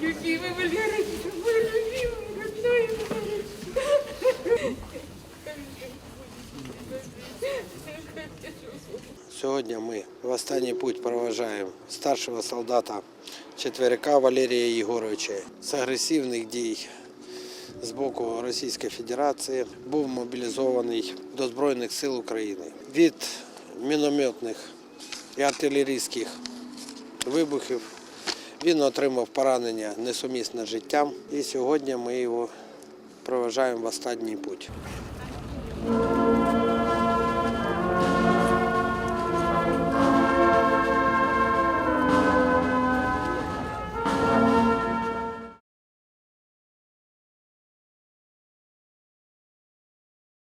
любимый, Валерочка, мой любимый, родной мой. Сьогодні ми в останній путь проважаємо старшого солдата четверика Валерія Єгоровича з агресивних дій з боку Російської Федерації був мобілізований до Збройних сил України від мінометних і артилерійських вибухів він отримав поранення несумісне життям. І сьогодні ми його проважаємо в останній путь.